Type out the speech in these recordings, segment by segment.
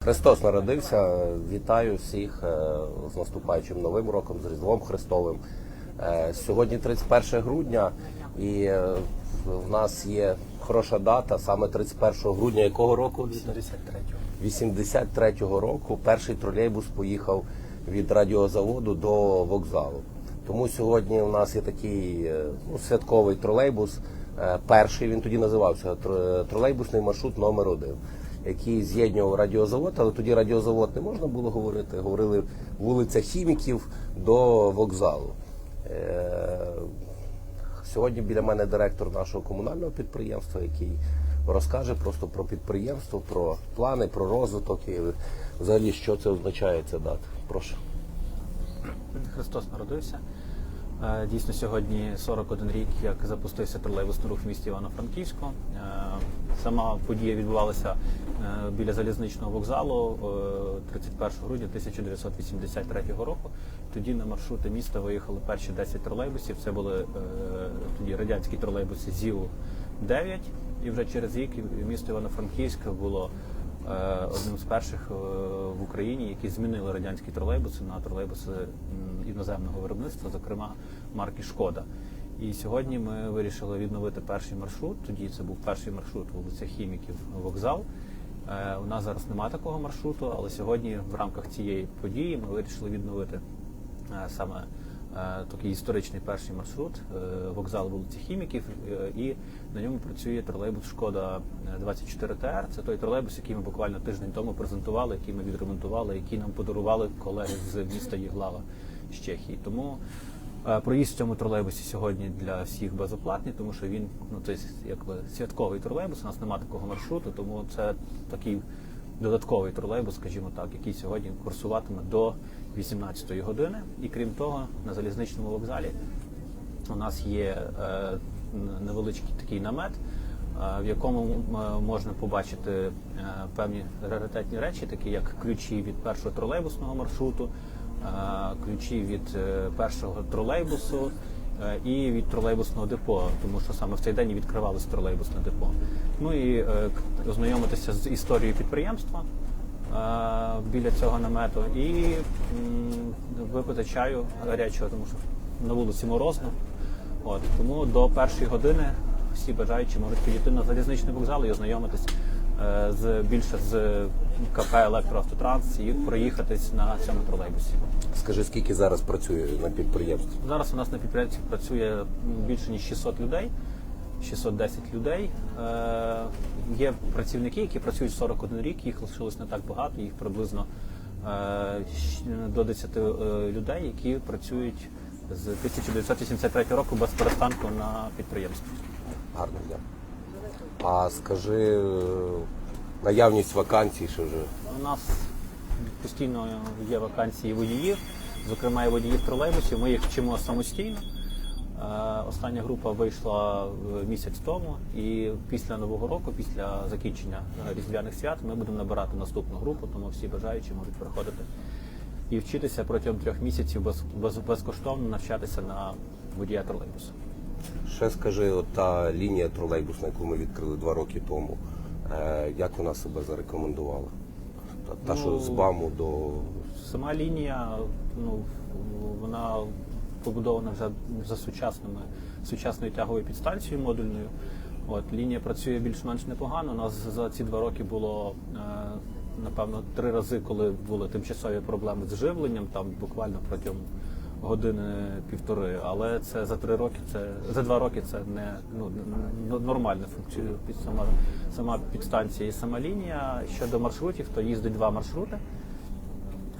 Христос народився. Вітаю всіх е, з наступаючим новим роком, з Різдвом Христовим. Е, Сьогодні 31 грудня, і е, в нас є хороша дата, саме 31 грудня якого року? 53-го. 83-го року перший тролейбус поїхав від радіозаводу до вокзалу. Тому сьогодні у нас є такий ну, святковий тролейбус. Перший він тоді називався тролейбусний маршрут номер один, який з'єднував радіозавод, але тоді радіозавод не можна було говорити. Говорили вулиця Хіміків до вокзалу. Е, Сьогодні біля мене директор нашого комунального підприємства, який розкаже просто про підприємство, про плани, про розвиток і взагалі що це означає ця дата. Прошу. Христос народився. Е, Дійсно, сьогодні 41 рік, як запустився тролейбусний рух в місті Івано-Франківську. Е, Сама подія відбувалася е, біля залізничного вокзалу е, 31 грудня 1983 року. Тоді на маршрути міста виїхали перші 10 тролейбусів. Це були тоді радянські тролейбуси ЗІУ-9. І вже через рік місто Івано-Франківськ було одним з перших е, в Україні, які змінили радянські тролейбуси на тролейбуси іноземного виробництва, зокрема марки Шкода. І сьогодні ми вирішили відновити перший маршрут. Тоді це був перший маршрут вулиця Хіміків вокзал. Е, У нас зараз немає такого маршруту, але сьогодні в рамках цієї події ми вирішили відновити е, саме е, такий історичний перший маршрут е, вокзал вулиці Хіміків, е, і на ньому працює тролейбус Шкода 24 ТР. Це той тролейбус, який ми буквально тиждень тому презентували, який ми відремонтували, який нам подарували колеги з міста Єглава з Чехії. Тому е, проїзд в цьому тролейбусі сьогодні для всіх безоплатний, тому що він ну це якби святковий тролейбус. У нас немає такого маршруту, тому це такий додатковий тролейбус, скажімо так, який сьогодні курсуватиме до 18-ї години. І крім того, на залізничному вокзалі у нас є е, невеличкий такий намет, е, в якому можна побачити е, певні раритетні речі, такі як ключі від першого тролейбусного маршруту, е, ключі від е, першого тролейбусу. І від тролейбусного депо, тому що саме в цей день відкривалось тролейбусне депо. Ну і е, ознайомитися з історією підприємства е, біля цього намету і випити чаю гарячого, тому що на вулиці морозно. От тому до першої години всі бажаючі можуть підійти на залізничний вокзал і ознайомитись е, з більше з КП Електроавтотранс і проїхатись на цьому тролейбусі. Скажи, скільки зараз працює на підприємстві? Зараз у нас на підприємстві працює більше ніж 600 людей, 610 людей. Е, є працівники, які працюють 41 рік, їх лишилось не так багато, їх приблизно е, до 10 е, людей, які працюють з 1983 року без перестанку на підприємстві. Гарно дякую. А скажи е, наявність вакансій, що вже У нас постійно є вакансії водіїв, зокрема і водіїв тролейбусів. Ми їх вчимо самостійно. Е, Остання група вийшла е, місяць тому, і після нового року, після закінчення е, різдвяних свят, ми будемо набирати наступну групу, тому всі бажаючі можуть приходити і вчитися протягом трьох місяців без, без, безкоштовно навчатися на водія тролейбусу. ще скажи, от та лінія тролейбусна, яку ми відкрили два роки тому, як вона себе зарекомендувала? Та, ну, що з БАМу до Сама лінія, ну вона побудована вже за сучасними сучасною тяговою підстанцією модульною. От лінія працює більш-менш непогано. У нас за ці два роки було е, напевно три рази, коли були тимчасові проблеми з живленням, там буквально протягом години півтори. Але це за три роки, це за два роки це не ну н- нормально функціонує під сама сама підстанція і сама лінія. Щодо маршрутів, то їздить два маршрути.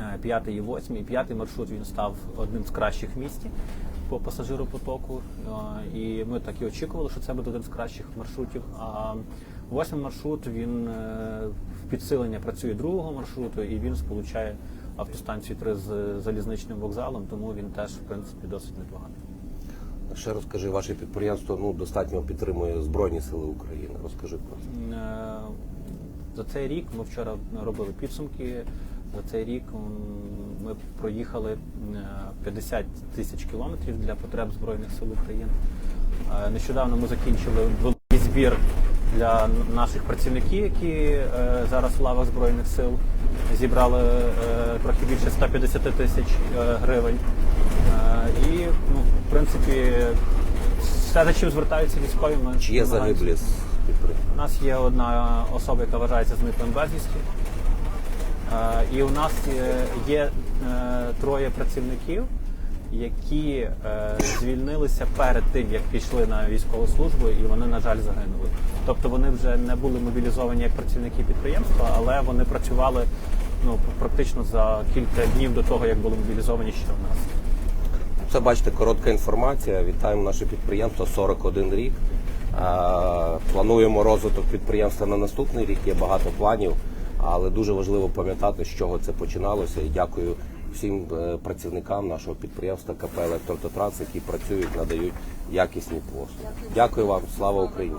Е, П'ятий і восьмий. П'ятий маршрут він став одним з кращих в місті по пасажиропотоку. Е, І ми так і очікували, що це буде один з кращих маршрутів. Восьмий маршрут він е, в підсилення працює другого маршруту і він сполучає автостанцію 3 з залізничним вокзалом, тому він теж в принципі досить непоганий. ще розкажи, ваше підприємство ну достатньо підтримує Збройні Сили України. Розкажи про це. Е, За цей рік ми вчора робили підсумки. За цей рік ми проїхали е, 50 тисяч кілометрів для потреб Збройних сил України. Е, Нещодавно ми закінчили великий збір для наших працівників, які е, зараз в лавах Збройних сил зібрали е, трохи більше 150 тисяч е, гривень. Е, І, ну, в принципі, все, за чим звертаються військові, ми Чи є загиблі з підприємства? У нас є одна особа, яка вважається зниклим безвісті. Е, І у нас є, є троє працівників, які е, звільнилися перед тим, як пішли на військову службу, і вони, на жаль, загинули. Тобто вони вже не були мобілізовані як працівники підприємства, але вони працювали ну, практично за кілька днів до того, як були мобілізовані ще у нас. Це бачите, коротка інформація. Вітаємо наше підприємство 41 рік. Е, Плануємо розвиток підприємства на наступний рік. Є багато планів, але дуже важливо пам'ятати, з чого це починалося. І дякую всім е, працівникам нашого підприємства КП «Електрототранс», які працюють, надають якісні послуги. Дякую вам, слава Україні!